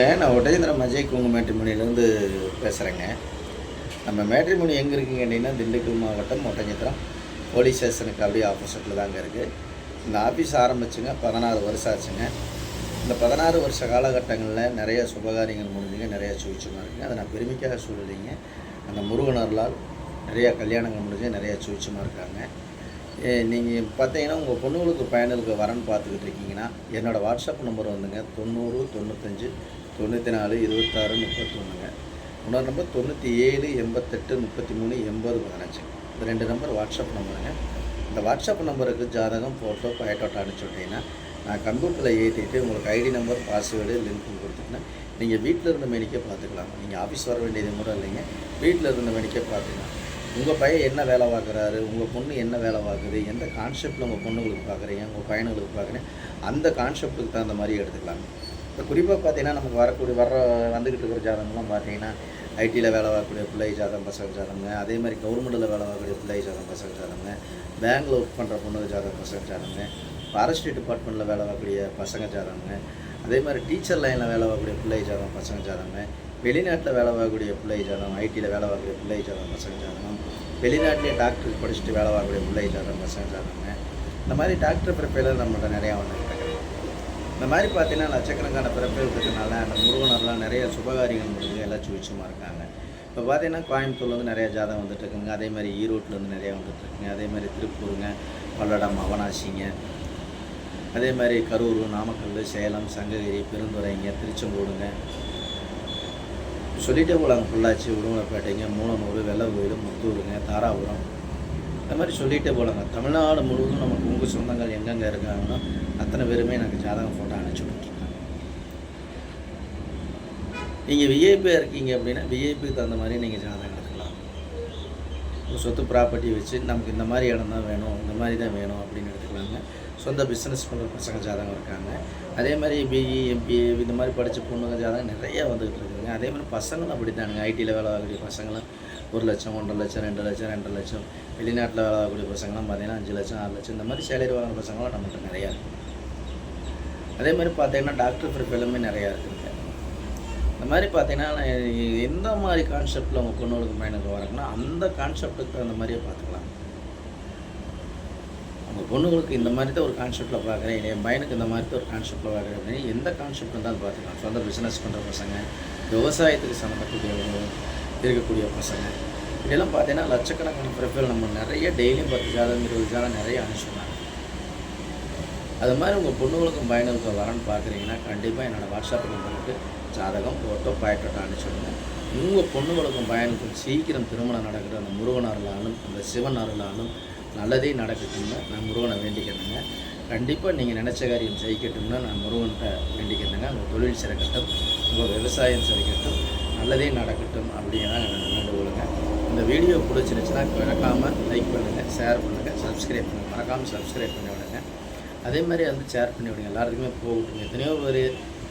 நான் ஒட்டச்சந்திரம் அஜய் குங்கு மேட்ரிமணிலேருந்து பேசுகிறேங்க நம்ம மேட்ரிமணி எங்கே இருக்குங்க அப்படின்னா திண்டுக்கல் மாவட்டம் ஒட்டஞ்சத்திரம் போலீஸ் ஸ்டேஷனுக்கு அப்படியே ஆப்போசிட்டில் தாங்க இருக்குது இந்த ஆஃபீஸ் ஆரம்பிச்சுங்க பதினாறு வருஷம் ஆச்சுங்க. இந்த பதினாறு வருஷ காலகட்டங்களில் நிறைய சுபகாரியங்கள் முடிஞ்சுங்க நிறைய சுவிச்சமாக இருக்குங்க. அதை நான் பெருமைக்காக சொல்லலைங்க அந்த முருகனர்களால் நிறையா கல்யாணங்கள் முடிஞ்சு நிறைய சுவிச்சமாக இருக்காங்க. நீங்கள் பார்த்தீங்கன்னா உங்கள் பொண்ணுங்களுக்கு பயனலுக்கு வரன்னு பார்த்துக்கிட்டு இருக்கீங்கன்னா என்னோடய வாட்ஸ்அப் நம்பர் வந்துங்க தொண்ணூறு தொண்ணூத்தஞ்சு தொண்ணூற்றி நாலு இருபத்தாறு முப்பத்தொன்றுங்க இன்னொரு நம்பர் தொண்ணூற்றி ஏழு எண்பத்தெட்டு முப்பத்தி மூணு எண்பது பதினஞ்சு. இந்த ரெண்டு நம்பர் வாட்ஸ்அப் நம்பருங்க இந்த வாட்ஸ்அப் நம்பருக்கு ஜாதகம் ஃபோட்டோ பயட்டோட்டோ அனுப்பிச்சுட்டிங்கன்னா நான் கம்ப்யூட்டரில் ஏற்றிட்டு உங்களுக்கு ஐடி நம்பர் பாஸ்வேர்டு லிங்க் கொடுத்துட்டேன்னா நீங்கள் வீட்டில் இருந்த மேனிக்கே பார்த்துக்கலாம் நீங்கள் ஆஃபீஸ் வர வேண்டியது கூட இல்லைங்க. வீட்டில் இருந்த மேனிக்கே பார்த்துக்கலாம் உங்கள் பையன் என்ன வேலை பார்க்குறாரு? உங்கள் பொண்ணு என்ன வேலை பார்க்குது? எந்த கான்செப்டில் உங்கள் பொண்ணுங்களுக்கு பார்க்குறீங்க? உங்கள் பையனுங்களுக்கு பார்க்குறீங்க? அந்த கான்செப்டுக்கு தகுந்த மாதிரி எடுத்துக்கலாம். இப்போ குறிப்பாக பார்த்தீங்கன்னா நமக்கு வரக்கூடிய வர வந்துக்கிட்டு இருக்கிற ஜாதகம்லாம் பார்த்தீங்கன்னா ஐடியில் வேலை பார்க்கக்கூடிய பிள்ளை ஜாதகம் பசங்க ஜாதகங்க அதே மாதிரி கவர்மெண்ட்டில் வேலை பார்க்கக்கூடிய பிள்ளை ஜாதகம் பசங்க ஜாதகங்க பேங்கில் ஒர்க் பண்ணுற பொண்ணு ஜாதகம் பசங்க ஜாதகங்க ஃபாரஸ்ட்ரி டிபார்ட்மெண்ட்டில் வேலை பார்க்கக்கூடிய பசங்க ஜாதகங்க அதே மாதிரி டீச்சர் லைனில் வேலை பார்க்கக்கூடிய பிள்ளை ஜாதகம் பசங்க ஜாதகங்க வெளிநாட்டில் வேலை வாங்கக்கூடிய பிள்ளை ஜாதகம் ஐடியில் வேலை வாங்கக்கூடிய பிள்ளை ஜாதகம் பசங்க ஜாதகம் வெளிநாட்டிலே டாக்டர் படிச்சுட்டு வேலை வாங்கக்கூடிய பிள்ளை ஜாதகம் பசங்க ஜாதகங்க இந்த மாதிரி டாக்டர் பிறப்பையில் நம்மள்ட்ட நிறையா வந்து இந்த மாதிரி பார்த்தீங்கன்னா லட்சக்கணக்கான பிறப்புகள் இருக்கிறதுனால அந்த முருகனர்லாம் நிறைய சுபகாரியங்கள் முடிஞ்சு எல்லாம் சுவிச்சமாக இருக்காங்க. இப்போ பார்த்தீங்கன்னா கோயம்புத்தூர்லேருந்து நிறையா ஜாதகம் வந்துட்டுருக்குங்க. அதே மாதிரி ஈரோட்லேருந்து நிறையா வந்துட்டுருக்குங்க. அதே மாதிரி திருப்பூருங்க பல்லடம் அவனாசிங்க அதே மாதிரி கரூர் நாமக்கல் சேலம் சங்ககிரி பெருந்துறைங்க திருச்செங்கோடுங்க சொல்லிட்டே போகலாங்க பொள்ளாச்சி உடுமலைப்பேட்டைங்க மூலனூர் வெள்ளகோயில் முத்தூருங்க தாராபுரம். இந்த மாதிரி சொல்லிகிட்டே போகலாங்க. தமிழ்நாடு முழுவதும் நமக்கு உங்கள் சொந்தங்கள் எங்கெங்கே இருக்காங்கன்னா அத்தனை பேருமே எனக்கு ஜாதகம் ஃபோட்டோ அனுப்பிச்சு விட்டுருக்காங்க. நீங்கள் விஐபியாக இருக்கீங்க அப்படின்னா விஐபிக்கு தகுந்த மாதிரி நீங்கள் ஜாதகம் சொத்து ப்ராப்பர்ட்டி வச்சு நமக்கு இந்த மாதிரி இடம் தான் வேணும் இந்த மாதிரி தான் வேணும் அப்படின்னு எடுத்துக்கலாங்க. சொந்த பிஸ்னஸ் பண்ணுற பசங்க ஜாதகம் இருக்காங்க. அதே மாதிரி பிஇ எம்பிஏ e, இந்த மாதிரி படித்த பொண்ணுங்க ஜாதகம் நிறைய வந்துகிட்டு இருக்குங்க அதே மாதிரி பசங்களும் அப்படி தானுங்க ஐடியில் வேலை வாங்கக்கூடிய பசங்களும் ஒரு லட்சம் ஒன்றரை லட்சம் ரெண்டு லட்சம் ரெண்டரை லட்சம். வெளிநாட்டில் வேலை பார்க்கக்கூடிய பசங்களாம் பார்த்தீங்கன்னா அஞ்சு லட்சம் ஆறு லட்சம். இந்த மாதிரி சேலரி வாங்குற பசங்களாம் நம்மகிட்ட நிறையா இருக்குது அதே மாதிரி பார்த்தீங்கன்னா டாக்டர் ப்ரிஃபெலுமே நிறையா இருக்குது இந்த மாதிரி பார்த்தீங்கன்னா நான் எந்த மாதிரி கான்செப்டில் உங்கள் பொண்ணுகளுக்கு பையனுக்கு வராங்கன்னா அந்த கான்செப்டுக்கு அந்த மாதிரியே பார்த்துக்கலாம். அவங்க பொண்ணுங்களுக்கு இந்த மாதிரி தான் ஒரு கான்செப்டில் பார்க்குறேன். என் பையனுக்கு இந்த மாதிரி தான் ஒரு கான்செப்டில் பார்க்குறேன் அப்படின்னு எந்த கான்செப்ட் இருந்தாலும் பார்த்துக்கலாம். சொந்த பிஸ்னஸ் பண்ணுற பசங்க விவசாயத்துக்கு சம்மந்தக்கூடிய இருக்கக்கூடிய பசங்க இதெல்லாம் பார்த்தீங்கன்னா லட்சக்கணக்கான ப்ரிஃபர் நம்ம நிறைய டெய்லியும் பத்து ஜாதகம் இருபது ஜாதகம் நிறைய அனுப்பிச்சுருந்தாங்க. அது மாதிரி உங்கள் பொண்ணுகளுக்கும் பையனுக்கும் வரன்னு பார்க்குறீங்கன்னா கண்டிப்பாக என்னோடய வாட்ஸ்அப் நம்பருக்கு ஜாதகம் ஃபோட்டோ பாக்கெட்டை அனுப்பிச்சுடுங்க. உங்கள் பொண்ணுங்களுக்கும் பையனுக்கும் சீக்கிரம் திருமணம் நடக்கிற அந்த முருகன் அருளாலும் அந்த சிவன் அருளாலும் நல்லதே நடக்கட்டும்னு நான் முருகனை வேண்டிக்கிறேங்க. கண்டிப்பாக நீங்கள் நினச்ச காரியம் ஜெயிக்கட்டும்னு நான் முருகன்கிட்ட வேண்டிக்கிறேங்க. உங்கள் தொழில் சிறக்கட்டும் உங்கள் விவசாயம் சிறக்கட்டும் நல்லதே நடக்கட்டும் அப்படிங்கிறத நான் வேண்டுகொள்ளுங்க இந்த வீடியோ பிடிச்சிருச்சுன்னா மறக்காமல் லைக் பண்ணுங்கள் ஷேர் பண்ணுங்கள் சப்ஸ்கிரைப் பண்ணுங்கள் மறக்காமல் சப்ஸ்கிரைப் பண்ணி விடுங்க. அதே மாதிரி வந்து ஷேர் பண்ணி விடுங்க. எல்லாருக்குமே போகட்டும் எத்தனையோ பேர்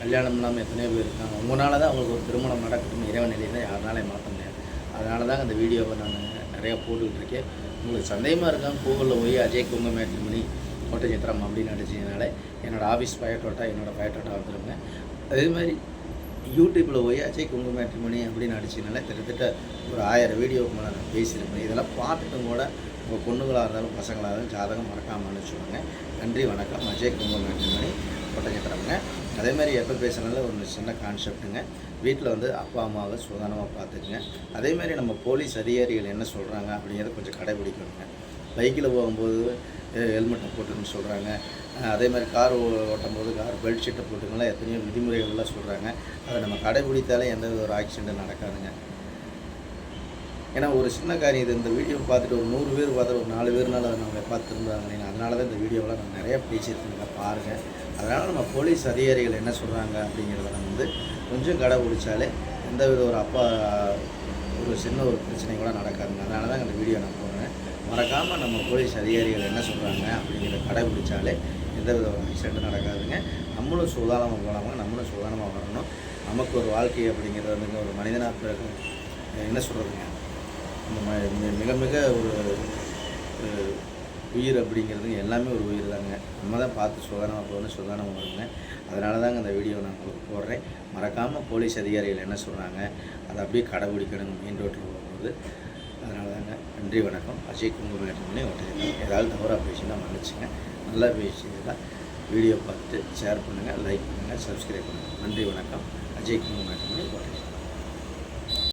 கல்யாணம் இல்லாமல் எத்தனையோ பேர் இருக்காங்க. உங்களால் தான் அவங்களுக்கு ஒரு திருமணம் நடக்கட்டும். இறைவன் நிலையில யாருனாலையும் மாற்ற முடியாது. அதனால தான் அந்த வீடியோவை நான் நிறையா போட்டுக்கிட்டு இருக்கேன். உங்களுக்கு சந்தேகமாக இருக்காங்க கூகுளில் போய் அஜய் குங்க மேட்ரிமணி ஃபோட்டோ சித்திரம் அப்படின்னு அடிச்சதுனால என்னோடய ஆஃபீஸ் பயோட்டோட்டா என்னோடய பயோட்டோட்டா வந்துருங்க. அதே மாதிரி யூடியூப்பில் போய் அஜய் குங்கு மேட்ரிமணி அப்படின்னு அடிச்சதுனால கிட்டத்தட்ட ஒரு ஆயிரம் வீடியோவுக்கு மேலே நான் பேசியிருப்பேன் இதெல்லாம் பார்த்துட்டும் கூட உங்கள் பொண்ணுங்களாக இருந்தாலும் பசங்களாக இருந்தாலும் ஜாதகம் மறக்காமல் அனுப்பிச்சுடுங்க நன்றி வணக்கம். அஜய் குங்க மேட்ரிமணி ஒட்டஞ்சத்திரம்ங்க அதேமாதிரி எப்போ பேசுனாலும் ஒரு சின்ன கான்செப்ட்டுங்க வீட்டில் வந்து அப்பா அம்மாவை சுதானமாக பார்த்துக்குங்க. அதே மாதிரி நம்ம போலீஸ் அதிகாரிகள் என்ன சொல்கிறாங்க அப்படிங்கிறத கொஞ்சம் கடைபிடிக்கணுங்க. பைக்கில் போகும்போது ஹெல்மெட்டை போட்டுன்னு சொல்கிறாங்க அதே மாதிரி கார் ஓட்டும் போது கார் பெல்ட் ஷீட்டை போட்டுக்கலாம் எத்தனையோ விதிமுறைகள்லாம் சொல்கிறாங்க அதை நம்ம கடைபிடித்தாலே எந்த ஒரு ஆக்சிடென்ட்டும் நடக்காதுங்க. ஏன்னா ஒரு சின்ன காரியம் இது. இந்த வீடியோ பார்த்துட்டு ஒரு நூறு பேர் பார்த்துட்டு ஒரு நாலு பேர்னால அதை நம்ம பார்த்துருந்தாங்க நீங்கள் அதனால தான் இந்த வீடியோவில் நான் நிறையா பேசியிருக்கேங்க பாருங்கள் அதனால் நம்ம போலீஸ் அதிகாரிகள் என்ன சொல்கிறாங்க அப்படிங்கிறத நம்ம வந்து கொஞ்சம் கடை பிடிச்சாலே எந்த வித ஒரு அப்பா ஒரு சின்ன ஒரு பிரச்சனை கூட நடக்காதுங்க. அதனால தான் இந்த வீடியோ நான் போடுறேன். மறக்காமல் நம்ம போலீஸ் அதிகாரிகள் என்ன சொல்கிறாங்க அப்படிங்கிறத கடைபிடிச்சாலே எந்த வித ஒரு ஆக்சிடென்ட் நடக்காதுங்க. நம்மளும் சுதாரணமாக போகலாமா நம்மளும் சுதாரணமாக வரணும். நமக்கு ஒரு வாழ்க்கை அப்படிங்கிறது வந்துங்க ஒரு மனிதனாக பிறகு என்ன சொல்கிறதுங்க மிக மிக ஒரு உயிர் அப்படிங்கிறது எல்லாமே ஒரு உயிர் தாங்க. நம்ம தான் பார்த்து சுதாரணமாக போகணும் சுதாரணமாக வருங்க அதனால தாங்க அந்த வீடியோ நான் உங்களுக்கு போடுறேன். மறக்காமல் போலீஸ் அதிகாரிகள் என்ன சொல்கிறாங்க அதை அப்படியே கடைபிடிக்கணும் மெயின் ரோட்டில் போகும்போது. அதனால தாங்க நன்றி வணக்கம். அஜய் குங்குமேட்டம்னே ஓட்டு ஏதாவது தவறாக பேசினா மன்னிச்சுங்க. நல்லா பேசியதெல்லாம் வீடியோ பார்த்து ஷேர் பண்ணுங்கள் லைக் பண்ணுங்கள் சப்ஸ்கிரைப் பண்ணுங்கள் நன்றி வணக்கம். அஜய் குங்குமேட்டம்னே ஓட்டு